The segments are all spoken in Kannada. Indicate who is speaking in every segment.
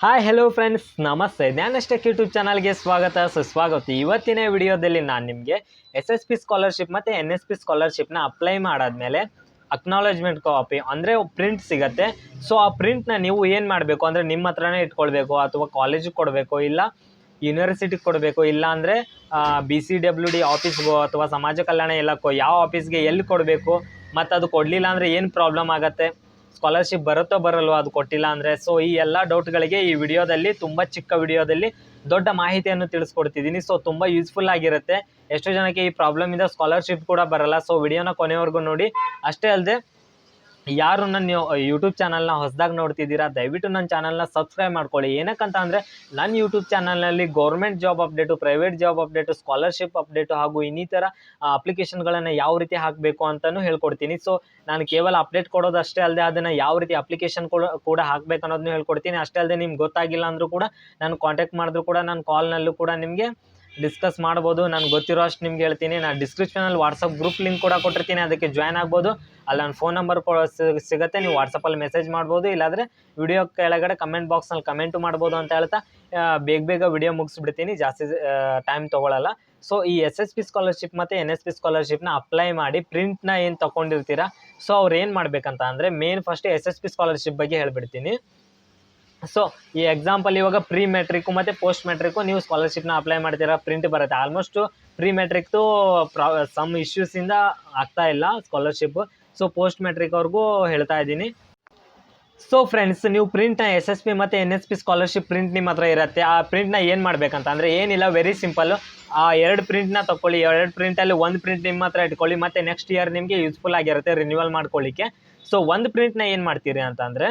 Speaker 1: ಹಾಯ್ ಹೆಲೋ ಫ್ರೆಂಡ್ಸ್ ನಮಸ್ತೆ. ಜ್ಞಾನಷ್ಟಕ್ ಯೂಟ್ಯೂಬ್ ಚಾನಲ್ಗೆ ಸ್ವಾಗತ. ಸುಸ್ವಾಗತ ಇವತ್ತಿನ ವಿಡಿಯೋದಲ್ಲಿ ನಾನು ನಿಮಗೆ ಎಸ್ ಎಸ್ ಪಿ ಸ್ಕಾಲರ್ಶಿಪ್ ಮತ್ತು ಎನ್ ಎಸ್ ಪಿ ಸ್ಕಾಲರ್ಶಿಪ್ನ ಅಪ್ಲೈ ಮಾಡಾದ್ಮೇಲೆ ಅಕ್ನಾಲೇಜ್ಮೆಂಟ್ ಕಾಪಿ ಅಂದರೆ ಪ್ರಿಂಟ್ ಸಿಗತ್ತೆ. ಸೊ ಆ ಪ್ರಿಂಟ್ನ ನೀವು ಏನು ಮಾಡಬೇಕು? ಅಂದರೆ ನಿಮ್ಮ ಹತ್ರನೇ ಇಟ್ಕೊಳ್ಬೇಕು ಅಥವಾ ಕಾಲೇಜಿಗೆ ಕೊಡಬೇಕು ಇಲ್ಲ ಯೂನಿವರ್ಸಿಟಿಗೆ ಕೊಡಬೇಕು ಇಲ್ಲ ಅಂದರೆ ಬಿ ಸಿ ಡಬ್ಲ್ಯೂ ಡಿ ಆಫೀಸ್ಗೋ ಅಥವಾ ಸಮಾಜ ಕಲ್ಯಾಣ ಇಲಾಖೆ ಯಾವ ಆಫೀಸ್ಗೆ ಎಲ್ಲಿ ಕೊಡಬೇಕು? ಮತ್ತು ಅದು ಕೊಡಲಿಲ್ಲ ಅಂದರೆ ಏನು ಪ್ರಾಬ್ಲಮ್ ಆಗುತ್ತೆ? ಸ್ಕಾಲರ್ಶಿಪ್ ಬರುತ್ತೋ ಬರಲ್ವೋ ಅದು ಕೊಟ್ಟಿಲ್ಲ ಅಂದರೆ. ಸೊ ಈ ಎಲ್ಲ ಡೌಟ್ಗಳಿಗೆ ಈ ವಿಡಿಯೋದಲ್ಲಿ, ತುಂಬ ಚಿಕ್ಕ ವಿಡಿಯೋದಲ್ಲಿ ದೊಡ್ಡ ಮಾಹಿತಿಯನ್ನು ತಿಳಿಸ್ಕೊಡ್ತಿದ್ದೀನಿ. ಸೊ ತುಂಬ ಯೂಸ್ಫುಲ್ ಆಗಿರುತ್ತೆ. ಎಷ್ಟೋ ಜನಕ್ಕೆ ಈ ಪ್ರಾಬ್ಲಮಿಂದ ಸ್ಕಾಲರ್ಶಿಪ್ ಕೂಡ ಬರಲ್ಲ. ಸೊ ವಿಡಿಯೋನ ಕೊನೆವರೆಗೂ ನೋಡಿ. ಅಷ್ಟೇ ಅಲ್ಲದೆ ಯಾರು ನನ್ನ ಯೂಟ್ಯೂಬ್ ಚಾನಲ್ನ ಹೊಸದಾಗಿ ನೋಡ್ತಿದ್ದೀರಾ, ದಯವಿಟ್ಟು ನನ್ನ ಚಾನಲ್ನ ಸಬ್ಸ್ಕ್ರೈಬ್ ಮಾಡ್ಕೊಳ್ಳಿ. ಏನಕ್ಕಂತ ಅಂದರೆ, ನನ್ನ ಯೂಟ್ಯೂಬ್ ಚಾನಲ್ನಲ್ಲಿ government job update private job update scholarship update ಹಾಗೂ ಇನ್ನಿತರ ಅಪ್ಲಿಕೇಶನ್ಗಳನ್ನು ಯಾವ ರೀತಿ ಹಾಕಬೇಕು ಅಂತಲೂ ಹೇಳ್ಕೊಡ್ತೀನಿ. ಸೊ ನಾನು ಕೇವಲ ಅಪ್ಡೇಟ್ ಕೊಡೋದಷ್ಟೇ ಅಲ್ಲದೆ ಅದನ್ನು ಯಾವ ರೀತಿ ಅಪ್ಲಿಕೇಶನ್ ಕೂಡ ಕೂಡ ಹಾಕ್ಬೇಕು ಅನ್ನೋದನ್ನು ಹೇಳ್ಕೊಡ್ತೀನಿ. ಅಷ್ಟೇ ಅಲ್ಲದೆ ನಿಮ್ಗೆ ಗೊತ್ತಾಗಿಲ್ಲ ಅಂದರೂ ಕೂಡ, ನಾನು ಕಾಂಟ್ಯಾಕ್ಟ್ ಮಾಡಿದ್ರು ಕೂಡ, ನಾನು ಕಾಲ್ನಲ್ಲೂ ಕೂಡ ನಿಮಗೆ ಡಿಸ್ಕಸ್ ಮಾಡ್ಬೋದು. ನಾನು ಗೊತ್ತಿರೋ ಅಷ್ಟು ನಿಮ್ಗೆ ಹೇಳ್ತೀನಿ. ನಾನು ಡಿಸ್ಕ್ರಿಪ್ಷನಲ್ಲಿ ವಾಟ್ಸಪ್ ಗ್ರೂಪ್ ಲಿಂಕ್ ಕೂಡ ಕೊಟ್ಟಿರ್ತೀನಿ. ಅದಕ್ಕೆ ಜಾಯ್ನ್ ಆಗ್ಬೋದು. ಅಲ್ಲಿ ನನ್ನ ಫೋನ್ ನಂಬರ್ ಸಿಗುತ್ತೆ. ನೀವು ವಾಟ್ಸಪ್ಪಲ್ಲಿ ಮೆಸೇಜ್ ಮಾಡ್ಬೋದು. ಇಲ್ಲಾಂದರೆ ವಿಡಿಯೋ ಕೆಳಗಡೆ ಕಮೆಂಟ್ ಬಾಕ್ಸ್ನಲ್ಲಿ ಕಮೆಂಟು ಮಾಡ್ಬೋದು ಅಂತ ಹೇಳ್ತಾ ಬೇಗ ಬೇಗ ವಿಡಿಯೋ ಮುಗಿಸ್ಬಿಡ್ತೀನಿ. ಜಾಸ್ತಿ ಟೈಮ್ ತೊಗೊಳಲ್ಲ. ಸೊ ಈ ಎಸ್ ಎಸ್ ಪಿ ಸ್ಕಾಲರ್ಶಿಪ್ ಮತ್ತು ಎನ್ ಎಸ್ ಪಿ ಸ್ಕಾಲರ್ಶಿಪ್ನ ಅಪ್ಲೈ ಮಾಡಿ ಪ್ರಿಂಟ್ನ ಏನು ತೊಗೊಂಡಿರ್ತೀರಾ ಸೊ ಅವ್ರು ಏನು ಮಾಡಬೇಕಂತ ಅಂದರೆ main first S S P scholarship ಬಗ್ಗೆ ಹೇಳ್ಬಿಡ್ತೀನಿ. ಸೊ ಈ ಎಕ್ಸಾಂಪಲ್ ಇವಾಗ ಪ್ರೀ ಮೆಟ್ರಿಕ್ ಮತ್ತು ಪೋಸ್ಟ್ ಮೆಟ್ರಿಕ್ಕು ನೀವು ಸ್ಕಾಲರ್ಶಿಪ್ನ ಅಪ್ಲೈ ಮಾಡ್ತೀರಾ ಪ್ರಿಂಟ್ ಬರುತ್ತೆ. ಆಲ್ಮೋಸ್ಟು ಪ್ರೀ ಮೆಟ್ರಿಕ್ದು ಪ್ರಾ ಸಮ್ ಇಶ್ಯೂಸಿಂದ ಆಗ್ತಾ ಇಲ್ಲ ಸ್ಕಾಲರ್ಶಿಪ್ ಸೊ ಪೋಸ್ಟ್ ಮೆಟ್ರಿಕ್ ಅವ್ರಿಗೂ ಹೇಳ್ತಾ ಇದ್ದೀನಿ. ಸೊ ಫ್ರೆಂಡ್ಸ್ ನೀವು ಪ್ರಿಂಟ್ನ ಎಸ್ ಎಸ್ ಪಿ ಮತ್ತು N S P scholarship print ನಿಮ್ಮ ಹತ್ರ ಇರುತ್ತೆ. ಆ ಪ್ರಿಂಟ್ನ ಏನು ಮಾಡಬೇಕಂತ? ಅಂದರೆ ಏನಿಲ್ಲ ವೆರಿ ಸಿಂಪಲ್ಲು ಆ ಎರಡು ಪ್ರಿಂಟ್ನ ತೊಗೊಳ್ಳಿ ಎರಡು ಪ್ರಿಂಟಲ್ಲಿ ಒಂದು ಪ್ರಿಂಟ್ ನಿಮ್ಮ ಹತ್ರ ಇಟ್ಕೊಳ್ಳಿ. ಮತ್ತು ನೆಕ್ಸ್ಟ್ ಇಯರ್ ನಿಮಗೆ ಯೂಸ್ಫುಲ್ ಆಗಿರುತ್ತೆ ರಿನ್ಯೂವಲ್ ಮಾಡ್ಕೊಳ್ಳಿಕ್ಕೆ. ಸೊ ಒಂದು ಪ್ರಿಂಟ್ನ ಏನು ಮಾಡ್ತೀರಿ ಅಂತಂದರೆ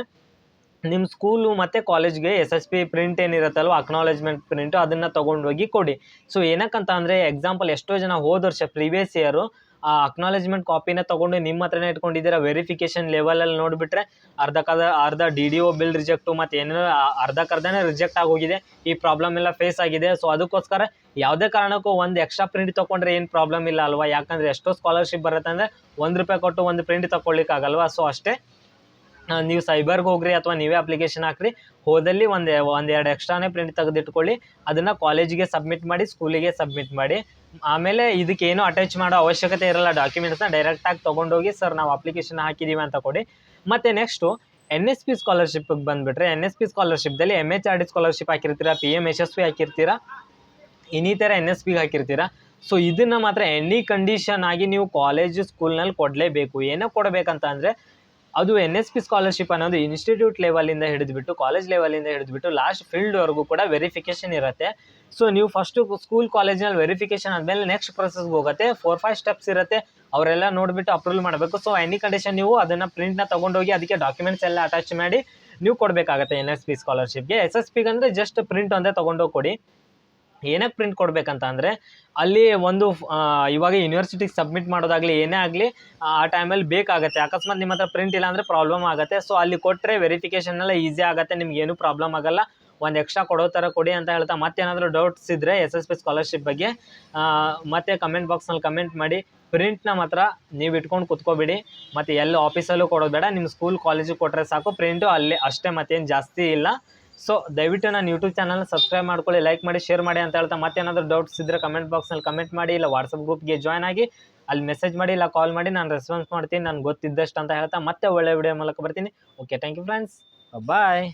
Speaker 1: ನಿಮ್ಮ ಸ್ಕೂಲು ಮತ್ತು ಕಾಲೇಜ್ಗೆ ಎಸ್ ಎಸ್ ಪಿ ಪ್ರಿಂಟ್ ಏನಿರುತ್ತಲ್ವ ಅಕ್ನಾಲೇಜ್ಮೆಂಟ್ ಪ್ರಿಂಟು ಅದನ್ನು ತೊಗೊಂಡೋಗಿ ಕೊಡಿ. ಸೊ ಏನಕ್ಕಂತ ಅಂದರೆ ಎಕ್ಸಾಂಪಲ್ ಎಷ್ಟೋ ಜನ ಹೋದ ವರ್ಷ ಪ್ರೀವಿಯಸ್ ಇಯರು ಆ ಅಕ್ನಾಲೇಜ್ಮೆಂಟ್ ಕಾಪಿನ ತೊಗೊಂಡು ನಿಮ್ಮ ಹತ್ರನೇ ಇಟ್ಕೊಂಡಿದ್ದೀರಾ ವೆರಿಫಿಕೇಷನ್ ಲೆವೆಲಲ್ಲಿ ನೋಡಿಬಿಟ್ರೆ ಅರ್ಧಕ್ಕದ ಅರ್ಧ D D O bill reject ಮತ್ತು ಏನೋ ಅರ್ಧಕ್ಕರ್ಧನೇ ರಿಜೆಕ್ಟ್ ಆಗೋಗಿದೆ, ಈ ಪ್ರಾಬ್ಲಮ್ ಎಲ್ಲ ಫೇಸ್ ಆಗಿದೆ. ಸೊ ಅದಕ್ಕೋಸ್ಕರ ಯಾವುದೇ ಕಾರಣಕ್ಕೂ ಒಂದು ಎಕ್ಸ್ಟ್ರಾ ಪ್ರಿಂಟ್ ತೊಗೊಂಡ್ರೆ ಏನು ಪ್ರಾಬ್ಲಮ್ ಇಲ್ಲ ಅಲ್ವಾ? ಯಾಕಂದರೆ ಎಷ್ಟೋ ಸ್ಕಾಲರ್ಶಿಪ್ ಬರುತ್ತೆ ಅಂದರೆ ಒಂದು ರೂಪಾಯಿ ಕೊಟ್ಟು ಒಂದು ಪ್ರಿಂಟ್ ತೊಗೊಳ್ಲಿಕ್ಕಾಗಲ್ವಾ ಸೊ ಅಷ್ಟೇ. ನೀವು ಸೈಬರ್ಗೆ ಹೋಗ್ರಿ ಅಥವಾ ನೀವೇ ಅಪ್ಲಿಕೇಶನ್ ಹಾಕ್ರಿ, ಹೋದಲ್ಲಿ ಒಂದು ಒಂದು ಎರಡು ಎಕ್ಸ್ಟ್ರಾನೇ ಪ್ರಿಂಟ್ ತೆಗೆದಿಟ್ಕೊಳ್ಳಿ, ಅದನ್ನು ಕಾಲೇಜಿಗೆ ಸಬ್ಮಿಟ್ ಮಾಡಿ ಸ್ಕೂಲಿಗೆ ಸಬ್ಮಿಟ್ ಮಾಡಿ. ಆಮೇಲೆ ಇದಕ್ಕೇನು ಅಟ್ಯಾಚ್ ಮಾಡೋ ಅವಶ್ಯಕತೆ ಇರಲ್ಲ ಡಾಕ್ಯುಮೆಂಟ್ಸ್ನ ಡೈರೆಕ್ಟಾಗಿ ತೊಗೊಂಡೋಗಿ, ಸರ್, ನಾವು ಅಪ್ಲಿಕೇಶನ್ ಹಾಕಿದ್ದೀವಿ ಅಂತ ಕೊಡಿ. ಮತ್ತು ನೆಕ್ಸ್ಟು ಎನ್ ಎಸ್ ಪಿ ಸ್ಕಾಲರ್ಶಿಪ್ಗೆ ಬಂದುಬಿಟ್ರೆ N S P ಸ್ಕಾಲರ್ಶಿಪ್ದಲ್ಲಿ M H R D scholarship ಹಾಕಿರ್ತೀರಾ P M Yashasvi ಹಾಕಿರ್ತೀರಾ ಇನ್ನಿತರ ಎನ್ ಎಸ್ ಪಿಗೆ ಹಾಕಿರ್ತೀರಾ. ಸೊ ಇದನ್ನು ಮಾತ್ರ ಎನಿ ಕಂಡೀಷನ್ ಆಗಿ ನೀವು ಕಾಲೇಜು ಸ್ಕೂಲ್ನಲ್ಲಿ ಕೊಡಲೇಬೇಕು. ಏನೋ ಕೊಡಬೇಕಂತ ಅಂದರೆ ಅದು ಎನ್ ಎಸ್ ಪಿ ಸ್ಕಾಲರ್ಶಿಪ್ ಅನ್ನೋದು ಇನ್ಸ್ಟಿಟ್ಯೂಟ್ ಲೆವೆಲಿಂದ ಹಿಡಿದ್ಬಿಟ್ಟು ಕಾಲೇಜ್ ಲೆವೆಲಿಂದ ಹಿಡಿದ್ಬಿಟ್ಟು ಲಾಸ್ಟ್ ಫೀಲ್ಡ್ವರೆಗೂ ಕೂಡ ವೆರಿಫಿಕೇಷನ್ ಇರುತ್ತೆ. ಸೊ ನೀವು ಫಸ್ಟು ಸ್ಕೂಲ್ ಕಾಲೇಜ್ನಲ್ಲಿ ವೆರಿಫಿಕೇಶನ್ ಆದಮೇಲೆ ನೆಕ್ಸ್ಟ್ ಪ್ರೊಸೆಸ್ಗೆ ಹೋಗುತ್ತೆ. ಫೋರ್ ಫೈವ್ ಸ್ಟೆಪ್ಸ್ ಇರುತ್ತೆ. ಅವರೆಲ್ಲ ನೋಡಿಬಿಟ್ಟು ಅಪ್ರೂವಲ್ ಮಾಡಬೇಕು. ಸೊ ಎನಿ ಕಂಡೀಷನ್ ನೀವು ಅದನ್ನು ಪ್ರಿಂಟ್ನ ತೊಗೊಂಡೋಗಿ ಅದಕ್ಕೆ ಡಾಕ್ಯುಮೆಂಟ್ಸ್ ಎಲ್ಲ ಅಟ್ಯಾಚ್ ಮಾಡಿ, ನೀವು ಕೊಡಬೇಕಾಗತ್ತೆ ಎನ್ ಎಸ್ ಪಿ ಸ್ಕಾಲರ್ಶಿಪ್ಗೆ ಎಸ್ ಎಸ್ ಪಿಗೆ ಅಂದರೆ ಜಸ್ಟ್ ಪ್ರಿಂಟ್ ಒಂದೇ ತೊಗೊಂಡೋಗಿ ಕೊಡಿ. ಏನಕ್ಕೆ ಪ್ರಿಂಟ್ ಕೊಡಬೇಕಂತ ಅಂದರೆ ಅಲ್ಲಿ ಒಂದು ಇವಾಗ ಯೂನಿವರ್ಸಿಟಿಗೆ ಸಬ್ಮಿಟ್ ಮಾಡೋದಾಗಲಿ ಏನೇ ಆಗಲಿ, ಆ ಟೈಮಲ್ಲಿ ಬೇಕಾಗುತ್ತೆ. ಅಕಸ್ಮಾತ್ ನಿಮ್ಮ ಹತ್ರ ಪ್ರಿಂಟ್ ಇಲ್ಲ ಅಂದರೆ ಪ್ರಾಬ್ಲಮ್ ಆಗುತ್ತೆ. ಸೊ ಅಲ್ಲಿ ಕೊಟ್ಟರೆ ವೆರಿಫಿಕೇಷನ್ ಎಲ್ಲ ಈಸಿ ಆಗುತ್ತೆ. ನಿಮ್ಗೆ ಏನೂ ಪ್ರಾಬ್ಲಮ್ ಆಗಲ್ಲ. ಒಂದು ಎಕ್ಸ್ಟ್ರಾ ಕೊಡೋ ಥರ ಕೊಡಿ ಅಂತ ಹೇಳ್ತಾ ಮತ್ತೇನಾದರೂ ಡೌಟ್ಸ್ ಇದ್ದರೆ ಎಸ್ ಎಸ್ ಪಿ ಸ್ಕಾಲರ್ಶಿಪ್ ಬಗ್ಗೆ ಮತ್ತೆ ಕಮೆಂಟ್ ಬಾಕ್ಸ್ನಲ್ಲಿ ಕಮೆಂಟ್ ಮಾಡಿ. ಪ್ರಿಂಟ್ನ ಮಾತ್ರ ನೀವು ಇಟ್ಕೊಂಡು ಕುತ್ಕೋಬೇಡಿ. ಮತ್ತು ಎಲ್ಲ ಆಫೀಸಲ್ಲೂ ಕೊಡೋದು ಬೇಡ. ನಿಮ್ಮ ಸ್ಕೂಲ್ ಕಾಲೇಜಿಗೆ ಕೊಟ್ಟರೆ ಸಾಕು. ಪ್ರಿಂಟು ಅಲ್ಲಿ ಅಷ್ಟೇ ಮತ್ತೇನು ಜಾಸ್ತಿ ಇಲ್ಲ. ಸೊ ದಯವಿಟ್ಟು ನಾನು ಯೂಟ್ಯೂಬ್ ಚಾನಲ್ ಸಬ್ಸ್ಕ್ರೈಬ್ ಮಾಡ್ಕೊಳ್ಳಿ ಲೈಕ್ ಮಾಡಿ ಶೇರ್ ಮಾಡಿ ಅಂತ ಹೇಳ್ತಾ ಮತ್ತೆ ಏನಾದರೂ ಡೌಟ್ಸ್ ಇದ್ದರೆ ಕಮೆಂಟ್ ಬಾಕ್ಸ್ನಲ್ಲಿ ಕಮೆಂಟ್ ಮಾಡಿ ಇಲ್ಲ ವಾಟ್ಸಪ್ ಗ್ರೂಪ್ಗೆ ಜಾಯ್ನ್ ಆಗಿ ಅಲ್ಲಿ ಮೆಸೇಜ್ ಮಾಡಿ ಇಲ್ಲ ಕಾಲ್ ಮಾಡಿ ನಾನು ರೆಸ್ಪಾನ್ಸ್ ಮಾಡ್ತೀನಿ ನಾನು ಗೊತ್ತಿದ್ದಷ್ಟು ಅಂತ ಹೇಳ್ತಾ ಮತ್ತೆ ಒಳ್ಳೆ ವಿಡಿಯೋ ಮೂಲಕ ಬರ್ತೀನಿ. Okay thank you friends bye